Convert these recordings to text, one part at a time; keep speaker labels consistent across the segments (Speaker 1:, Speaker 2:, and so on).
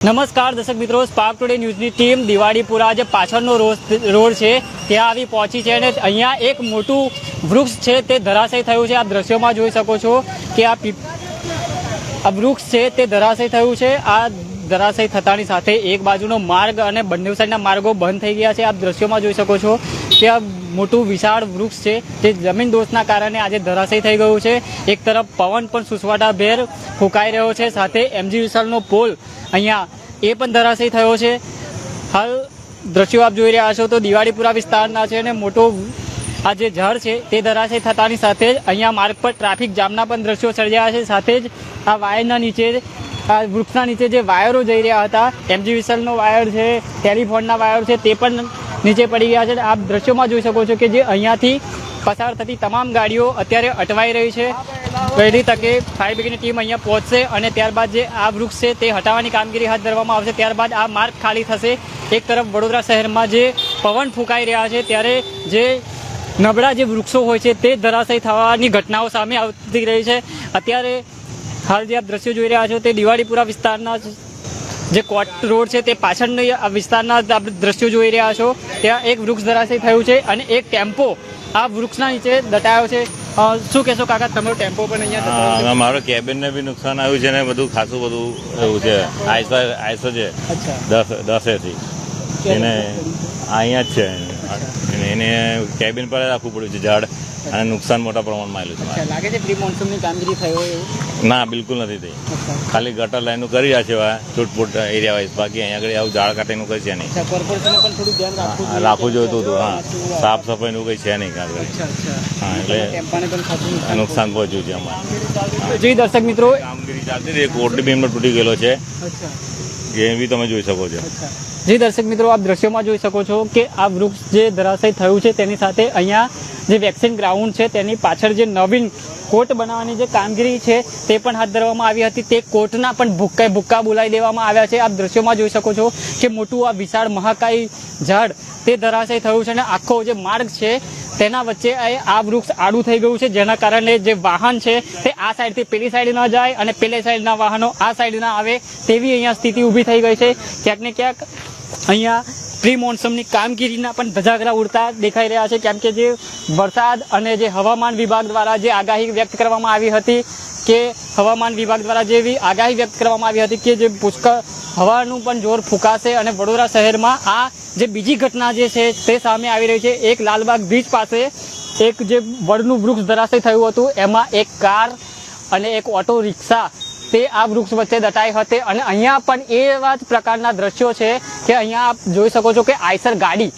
Speaker 1: નમસ્કાર, દર્શક મિત્રો. સ્પાર્ક ટુડે ન્યૂઝની ટીમ દિવાળીપુરા જે પાછળનો રોડ છે, ત્યાં આવી પહોંચી છે અને અહીંયા એક મોટું વૃક્ષ છે તે ધરાશય થયું છે. આપ દ્રશ્યોમાં જોઈ શકો છો કે આ આ વૃક્ષ છે તે ધરાશય થયું છે. આ ધરાશય થતાની સાથે એક બાજુનો માર્ગ અને બંને સાઈડના માર્ગો બંધ થઈ ગયા છે. આપ દ્રશ્યોમાં જોઈ શકો છો કે આ મોટું વિશાળ વૃક્ષ છે. તે જમીન દોષના કારણે આજે ધરાશય થઈ ગયું છે. એક તરફ પવન પણ સુસવાટાભેર ફૂંકાઈ રહ્યો છે. સાથે એમજી વિશાલનો પોલ અહીંયા એ પણ ધરાશય થયો છે. હાલ દ્રશ્યો આપ જોઈ રહ્યા છો તો દિવાળીપુરા વિસ્તારના છે અને મોટો આ જે ઝાડ છે તે ધરાશય થતાની સાથે જ અહીંયા માર્ગ પર ટ્રાફિક જામના પણ દ્રશ્યો સર્જાયા છે. સાથે જ આ વાયરના નીચે આ વૃક્ષના નીચે જે વાયરો જઈ રહ્યા હતા એમજી વિસલનો વાયર છે, ટેલિફોનના વાયર છે, તે પણ નીચે પડી ગયા છે. આપ દ્રશ્યોમાં જોઈ શકો છો કે જે અહીંયાથી પસાર થતી તમામ ગાડીઓ અત્યારે અટવાઈ રહી છે. વહેલી તકે ફાયર બ્રિગેડની ટીમ અહીંયા પહોંચશે અને ત્યારબાદ જે આ વૃક્ષ છે તે હટાવવાની કામગીરી હાથ ધરવામાં આવશે. ત્યારબાદ આ માર્ગ ખાલી થશે. એક તરફ વડોદરા શહેરમાં જે પવન ફૂંકાઈ રહ્યા છે, ત્યારે જે નબળા જે વૃક્ષો હોય છે તે ધરાશય થવાની ઘટનાઓ સામે આવતી રહી છે. અત્યારે હાલ જે આપ દ્રશ્યો જોઈ રહ્યા છો તે દિવાળીપુરા વિસ્તારના જે કોટ રોડ છે તે પાછળના વિસ્તારના આપણે દ્રશ્યો જોઈ રહ્યા છો. ત્યાં એક વૃક્ષ ધરાશય થયું છે અને એક ટેમ્પો આ વૃક્ષના નીચે દટાયો છે. શું કહેશો કાકા તમારો ટેમ્પો પણ અહીંયા
Speaker 2: મારો કેબિનને બી નુકસાન આવ્યું છે ને બધું ખાસું બધું એવું છે. આઈસો આઈસો છે. દસ દસેથી. એને અહીંયા જ છે. એને કેબિન પર રાખવું પડ્યું છે ઝાડ. અને નુકસાન મોટા પ્રમાણમાં આવેલું
Speaker 1: છે લાગે છે પ્રી મોન્સૂનની કામગીરી થઈ હોય એવું?
Speaker 2: ના બિલકુલ નથી થઈ. ખાલી ગટર લાઈનનું કરી રહ્યા છે છૂટફૂટ એરિયા વાઇઝ બાકી અહીંયા આગળ આવું ઝાડ કાટીનું કંઈ છે નહીં.
Speaker 1: અચ્છા પણ થોડું ધ્યાન રાખવું
Speaker 2: જોઈતું હતું હા. સાફ સફાઈનું કંઈ છે નહીં હા એટલે નુકસાન પહોંચ્યું છે અમારે.
Speaker 1: જે દર્શક મિત્રો.
Speaker 2: કામગીરી ચાલતી હતી એક ઓટી બીમનો તૂટી ગયેલો છે.
Speaker 1: અચ્છા
Speaker 2: તમે જોઈ શકો છો.
Speaker 1: જી દર્શક મિત્રો, આપ દ્રશ્યોમાં જોઈ શકો છો કે આ વૃક્ષ જે ધરાશય થયું છે તેની સાથે અહીંયા જે વેક્સિન ગ્રાઉન્ડ છે તેની પાછળ જે નવીન કોર્ટ બનાવવાની જે કામગીરી છે તે પણ હાથ ધરવામાં આવી હતી. તે કોર્ટના પણ ભૂક્કા ભૂક્કા બોલાવી દેવામાં આવ્યા છે. આપ દ્રશ્યોમાં જોઈ શકો છો કે મોટું આ વિશાળ મહાકાય ઝાડ તે ધરાશય થયું છે અને આખો જે માર્ગ છે તેના વચ્ચે આ- વૃક્ષ આડું થઈ ગયું છે, જેના કારણે જે વાહન છે તે આ સાઈડથી પેલી સાઈડ ન જાય અને પેલી સાઈડના વાહનો આ સાઈડ ના આવે તેવી અહીંયા સ્થિતિ ઊભી થઈ ગઈ છે. ક્યાંક ને ક્યાંક અહીંયા પ્રી મોન્સૂનની કામગીરીના પણ ધજાગરા ઉડતા દેખાઈ રહ્યા છે, કેમ કે જે વરસાદ અને જે હવામાન વિભાગ દ્વારા જે આગાહી વ્યક્ત કરવામાં આવી હતી કે હવામાન વિભાગ દ્વારા જેવી આગાહી વ્યક્ત કરવામાં આવી હતી કે જે પુષ્કળ હવાનું પણ જોર ફૂંકાશે અને વડોદરા શહેરમાં આ જે બીજી ઘટના જે છે તે સામે આવી રહી છે. એક લાલબાગ બ્રિજ પાસે એક જે વડનું વૃક્ષ ધરાશય થયું હતું, એમાં એક કાર અને એક ઓટો રિક્ષા તે આ વૃક્ષ વચ્ચે દટાઈ હતી અને અહીંયા પણ એવા જ પ્રકારના દ્રશ્યો છે કે અહીંયા આપ જોઈ શકો છો કે આયસર ગાડી,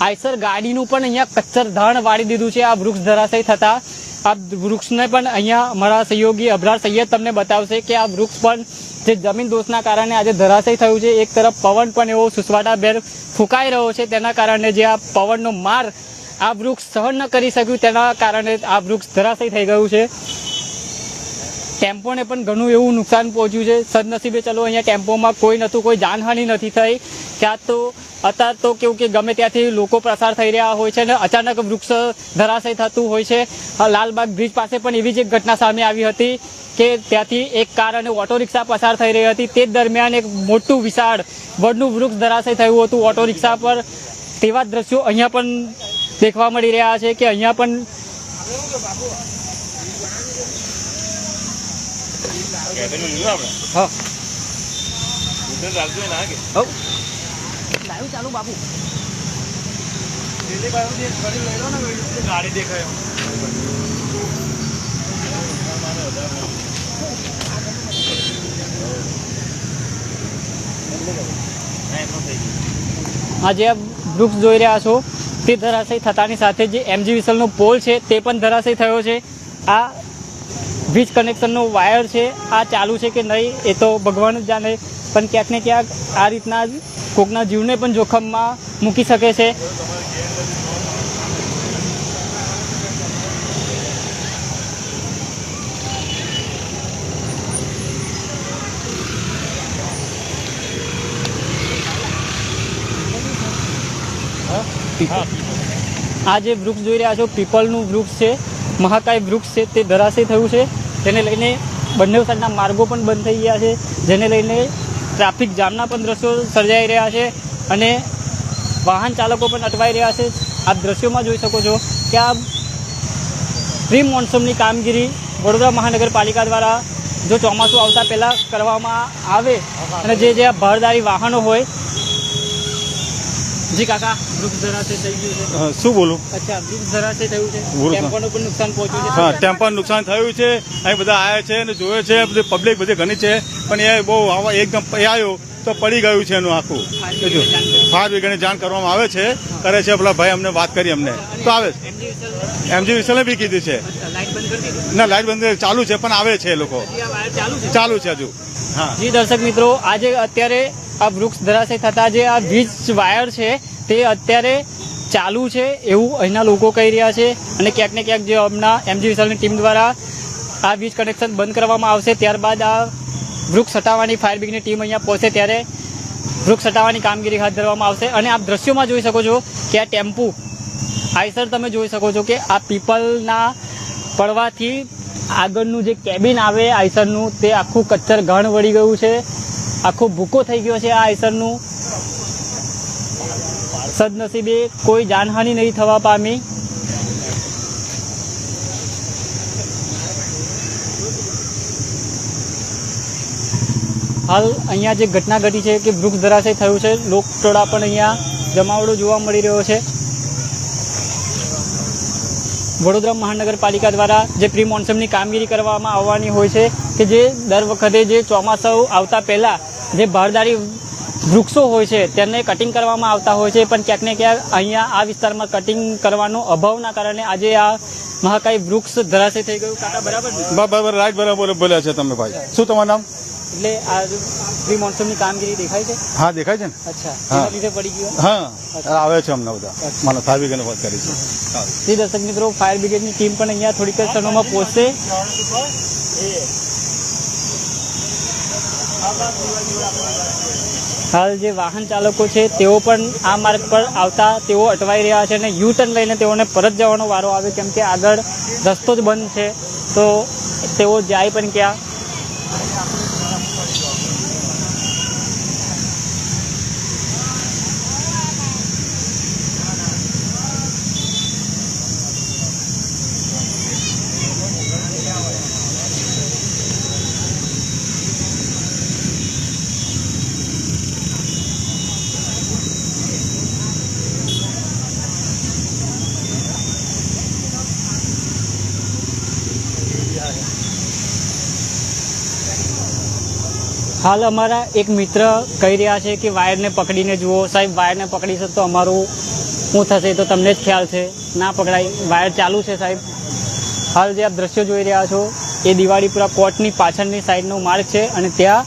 Speaker 1: આયસર ગાડીનું પણ અહીંયા કચ્છર ધાણ વાળી દીધું છે. આ વૃક્ષ ધરાશય થતા આ વૃક્ષને પણ અહીંયા અમારા સહયોગી અબરાર સૈયદ તમને બતાવશે કે આ વૃક્ષ પણ જે જમીન દોષના કારણે આજે ધરાશય થયું છે. એક તરફ પવન પણ એવો સુસવાટાભેર ફૂંકાઈ રહ્યો છે તેના કારણે જે આ પવનનો માર આ વૃક્ષ સહન ન કરી શક્યું તેના કારણે આ વૃક્ષ ધરાશય થઈ ગયું છે. ટેમ્પોને પણ ઘણું એવું નુકસાન પહોંચ્યું છે. સદનસીબે ચલો, અહીંયા ટેમ્પોમાં કોઈ નહોતું, કોઈ જાનહાનિ નથી થઈ. ત્યાં તો, અત્યારે તો કેવું કે ગમે ત્યાંથી લોકો પ્રસાર થઈ રહ્યા હોય છે અને અચાનક વૃક્ષ ધરાશય થતું હોય છે. લાલબાગ બ્રિજ પાસે પણ એવી જ એક ઘટના સામે આવી હતી કે ત્યાંથી એક કાર અને ઓટો રિક્ષા પસાર થઈ રહી હતી. તે દરમિયાન એક મોટું વિશાળ વડનું વૃક્ષ ધરાશય થયું હતું. ઓટો રિક્ષા પર તેવા દ્રશ્યો અહીંયા પણ દેખવા મળી રહ્યા છે કે અહીંયા પણ હા. હવ ચાલુ બાબુ
Speaker 2: ગાડી દેખાય
Speaker 1: આ જે આપ વૃક્ષ જોઈ રહ્યા છો. તે ધરાશય થતાની સાથે જે એમજી વિસલનો પોલ છે તે પણ ધરાશય થયો છે. આ વીજ કનેક્શનનો વાયર છે આ ચાલુ છે કે નહીં એ તો ભગવાન જ જાણે. પણ ક્યાંક ને ક્યાંક આ રીતના જ કોકના જીવને પણ જોખમમાં મૂકી શકે છે. આ જે વૃક્ષ જોઈ રહ્યા છો પીપલનું વૃક્ષ છે. મહાકાય વૃક્ષ છે તે ધરાશય થયું છે. તેને લઈને બંને સાઈડના માર્ગો પણ બંધ થઈ ગયા છે. જેને લઈને ટ્રાફિક જામના પણ દ્રશ્યો સર્જાઈ રહ્યા છે અને વાહન ચાલકો પણ અટવાઈ રહ્યા છે. આપ દ્રશ્યોમાં જોઈ શકો છો કે આ પ્રી મોન્સૂનની કામગીરી વડોદરા મહાનગરપાલિકા દ્વારા જો ચોમાસું આવતા પહેલાં કરવામાં આવે અને જે જે ભારદારી વાહનો હોય જી કાકા વૃક્ષ ધરાશે થઈ ગયું છે.
Speaker 3: શું બોલું?
Speaker 1: અચ્છા વૃક્ષ ધરાશે થયું છે.
Speaker 3: વૃક્ષ.
Speaker 1: પણ નુકસાન પહોંચ્યું છે.
Speaker 3: હા ટેમ્પર નુકસાન થયું છે. અહીં બધા આવ્યા છે અને જોયે છે બધી પબ્લિક બધી ઘણી છે. પણ એ બહુ આવા એકદમ આવ્યો તો પડી ગયું છે એનું આખું. જો ફાયર બ્રિગેડને જાણ કરવામાં આવે છે. કરે છે પેલા ભાઈ અમને વાત કરી અમને. તો આવે છે.
Speaker 1: એમજી વિસલ
Speaker 3: બી કીધું છે. ના લાઇટ બંધ ચાલુ છે પણ આવે છે એ લોકો.
Speaker 1: ચાલુ છે
Speaker 3: હજુ. હા.
Speaker 1: જી દર્શક મિત્રો આજે અત્યારે આ વૃક્ષ ધરાશય થતા જે આ વીજ વાયર છે, તે અત્યારે ચાલુ છે એવું અહીંના લોકો કહી રહ્યા છે. અને ક્યાંક ને ક્યાંક જે હમણાં એમજી વિશાલની ટીમ દ્વારા આ વીજ કનેક્શન બંધ કરવામાં આવશે, ત્યારબાદ આ વૃક્ષ હટાવવાની ફાયર ટીમ અહીંયા પહોંચે ત્યારે વૃક્ષ હટાવવાની કામગીરી હાથ ધરવામાં આવશે. અને આપ દ્રશ્યોમાં જોઈ શકો છો કે આ ટેમ્પુ આઈસર તમે જોઈ શકો છો કે આ પીપલના પડવાથી આગળનું જે કેબિન આવે આઈસરનું તે આખું કચ્છર ઘણ વળી ગયું છે. આખો ભૂકો થઈ ગયો છે આ આઈસરનું. સદનસીબે કોઈ જાનહાનિ નહીં થવા પામી. હાલ અહીંયા જે ઘટના ઘટી છે કે વૃક્ષ ધરાશય થયું છે, લોકટોળા પણ અહીંયા જમાવડો જોવા મળી રહ્યો છે. વડોદરા મહાનગરપાલિકા દ્વારા જે પ્રી મોન્સમની કામગીરી કરવામાં આવવાની હોય છે કે જે દર વખતે જે ચોમાસું આવતા પહેલાં જે ભારદારી વૃક્ષો હોય છે તેને કટિંગ કરવામાં આવતા હોય છે પણ ક્યાંક ને ક્યાંક અહીંયા આ વિસ્તારમાં કટિંગ કરવાનો અભાવના કારણે આજે આ મહાકાય વૃક્ષ ધરાશે થઈ ગયું. કાકા બરાબર?
Speaker 3: બરાબર રાઈટ બરાબર બોલ્યા છે તમે ભાઈ. શું તમારું નામ?
Speaker 1: એટલે આ પ્રી મોન્સૂનની કામગીરી દેખાય છે?
Speaker 3: હા દેખાય છે ને?
Speaker 1: અચ્છા એના લીધે પડી ગયો?
Speaker 3: હા આવે છે અમને બધા. મને થાવી બ્રિગેડને વાત કરી છે.
Speaker 1: દર્શક મિત્રો ફાયર બ્રિગેડની ટીમ પણ અહીંયા થોડીક ક્ષણોમાં પહોંચશે. હાલ જે વાહન ચાલકો છે, તેઓ પણ આ માર્ગ પર આવતા તેઓ અટવાઈ રહ્યા છે અને યુ ટર્ન લઈને તેઓને પરત જવાનો વારો આવે, કેમ કે આગળ રસ્તો જ બંધ છે. તો તેઓ જાય પણ ક્યાં? હાલ અમારા એક મિત્ર કહી રહ્યા છે કે વાયરને પકડીને જુઓ. સાહેબ, વાયરને પકડીશે તો અમારું શું થશે તો તમને જ ખ્યાલ છે. ના પકડાય. વાયર ચાલુ છે, સાહેબ. હાલ જે આપ દ્રશ્યો જોઈ રહ્યા છો, એ દિવાળીપુરા કોર્ટની પાછળની સાઈડનો માર્ગ છે અને ત્યાં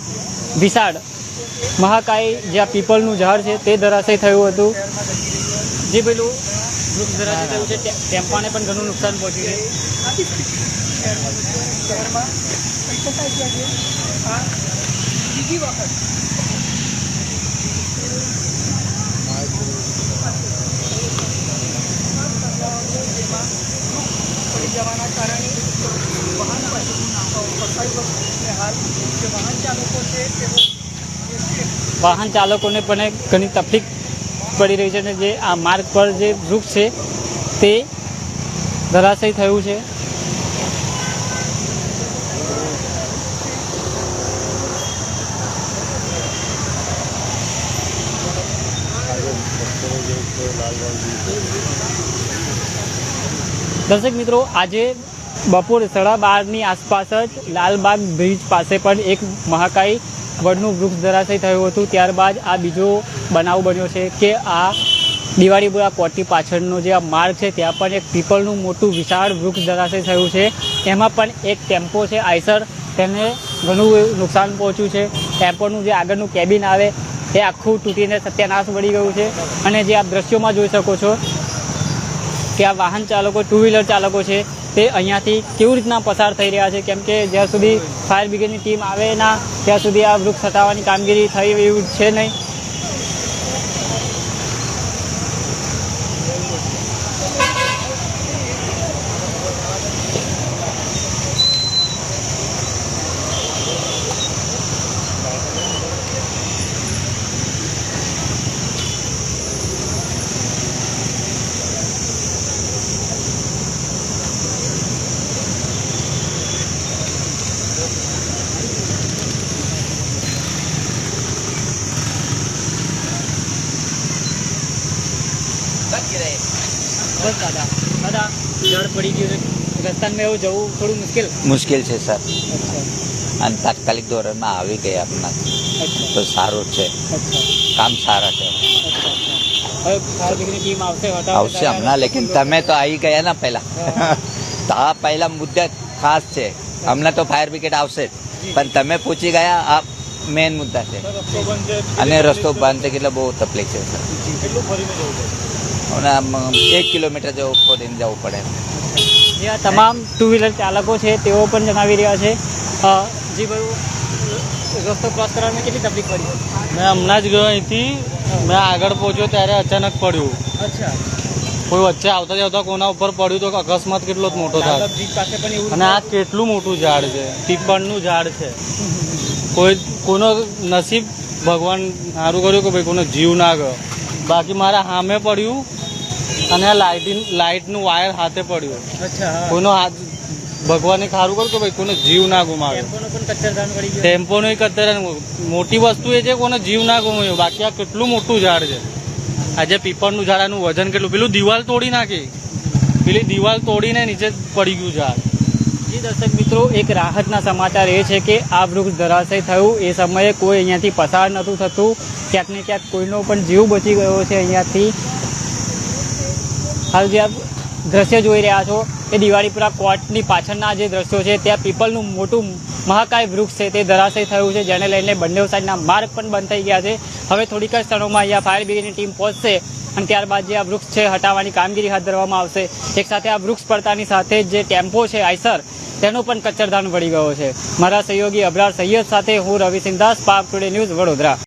Speaker 1: વિશાળ મહાકાય જે આ પીપલનું ઝાડ છે, તે ધરાશય થયું હતું. જે પેલું વૃક્ષ ધરાશય થયું છે. ટેમ્પાને પણ ઘણું નુકસાન પહોંચ્યું છે. વાહન ચાલકોને પણ ઘણી તકલીફ પડી રહી છે અને જે આ માર્ગ પર જે વૃક્ષ છે, તે ધરાશય થયું છે. દર્શક મિત્રો, આજે બપોર સાડા બારની આસપાસ જ લાલબાગ બ્રિજ પાસે પણ એક મહાકાય વડનું વૃક્ષ ધરાશય થયું હતું. ત્યારબાદ આ બીજો બનાવ બન્યો છે કે આ દિવાળીપુરા કોટી પાછળનો જે આ માર્ગ છે, ત્યાં પણ એક પીપળનું મોટું વિશાળ વૃક્ષ ધરાશય થયું છે. એમાં પણ એક ટેમ્પો છે, આઈસર. તેને ઘણું નુકસાન પહોંચ્યું છે. ટેમ્પોનું જે આગળનું કેબિન આવે એ આખું તૂટીને સત્યાનાશ વળી ગયું છે. અને જે આપ દ્રશ્યોમાં જોઈ શકો છો કે આ વાહન ચાલકો ટુ વ્હીલર ચાલકો છે, તે અહીંયાથી કેવી રીતના પસાર થઈ રહ્યા છે? કેમ કે જ્યાં સુધી ફાયર બ્રિગેડની ટીમ આવે ના, ત્યાં સુધી આ વૃક્ષ હટાવવાની કામગીરી થઈ એવું છે નહીં. દાદા પડી ગયું રસ્તામાં એવું જવું થોડું મુશ્કેલ?
Speaker 4: મુશ્કેલ છે સર અને તાત્કાલિક ધોરણમાં આવી ગયા આપણા તો સારું છે. કામ સારા છે.
Speaker 1: આવશે
Speaker 4: હમણાં લેકિન તમે તો આવી ગયા ને પહેલા. તો આ પહેલા મુદ્દા ખાસ છે. હમણાં તો ફાયર બ્રિગેડ આવશે જ. પણ તમે પૂછી ગયા આ મેઇન મુદ્દા છે.
Speaker 1: છે.
Speaker 4: અને રસ્તો બંધ છે એટલે બહુ તકલીફ છે સર એક કિલોમીટર જવું ખોદીને જવું પડે
Speaker 1: તમામ ટુ વ્હીલર ચાલકો છે તેઓ પણ જણાવી રહ્યા છે. જી ભાઈ રસ્તો ક્રોસ કરવામાં કેટલી તકલીફ પડી?
Speaker 5: મેં હમણાં જ ગયો અહીંથી મેં આગળ પહોંચ્યો ત્યારે અચાનક પડ્યું.
Speaker 1: અચ્છા.
Speaker 5: કોઈ વચ્ચે આવતા જતા કોના ઉપર પડ્યું તો અકસ્માત કેટલો જ મોટો થાય.
Speaker 1: દાદા બ્રિજ પાસે પણ એવું
Speaker 5: અને આ કેટલું મોટું ઝાડ છે પીપળનું ઝાડ છે. કોઈ કોનો નસીબ ભગવાન સારું કર્યું કે ભાઈ કોનો જીવ ના ગયો. બાકી મારા સામે પડ્યું અને આ લાઇટિંગ લાઇટનું વાયર હાથે પડ્યું. કોઈનો હાથ ભગવાને ખારું કર્યું કે ભાઈ કોને જીવ ના ગુમાવ્યો?
Speaker 1: ટેમ્પોનો
Speaker 5: અત્યારે મોટી વસ્તુ એ છે કોને જીવ ના ગુમાવ્યો. બાકી આ કેટલું મોટું ઝાડ છે. આજે પીપળનું ઝાડ આનું વજન કેટલું? પેલું દિવાલ તોડી નાખી. પેલી દિવાલ તોડીને નીચે પડી ગયું ઝાડ.
Speaker 1: જી દર્શક મિત્રો એક રાહતના સમાચાર એ છે કે આ વૃક્ષ ધરાશય થયું. એ સમયે કોઈ અહીંયાથી પસાર નહોતું થતું. ક્યાંક ને ક્યાંક કોઈનો પણ જીવ બચી ગયો છે અહીંયાથી. હાલ જે દ્રશ્ય જોઈ રહ્યા છો, એ દિવાળીપુરા કોર્ટની પાછળના જે દ્રશ્યો છે, ત્યાં પીપલનું મોટું મહાકાય વૃક્ષ છે, તે ધરાશય થયું છે, જેને લઈને બંને સાઈડના માર્ગ પણ બંધ થઈ ગયા છે. હવે થોડીક જ ક્ષણોમાં અહીંયા ફાયર બ્રિગેડની ટીમ પહોંચશે અને ત્યારબાદ જે આ વૃક્ષ છે, હટાવવાની કામગીરી હાથ ધરવામાં આવશે. એક સાથે આ વૃક્ષ પડતાની સાથે જે ટેમ્પો છે, આઈસર, તેનો પણ કચ્છરધાન વળી ગયો છે. મારા સહયોગી અબરાર સૈયદ સાથે હું રવિ સિંધાસ પાક ટુડે ન્યૂઝ વડોદરા.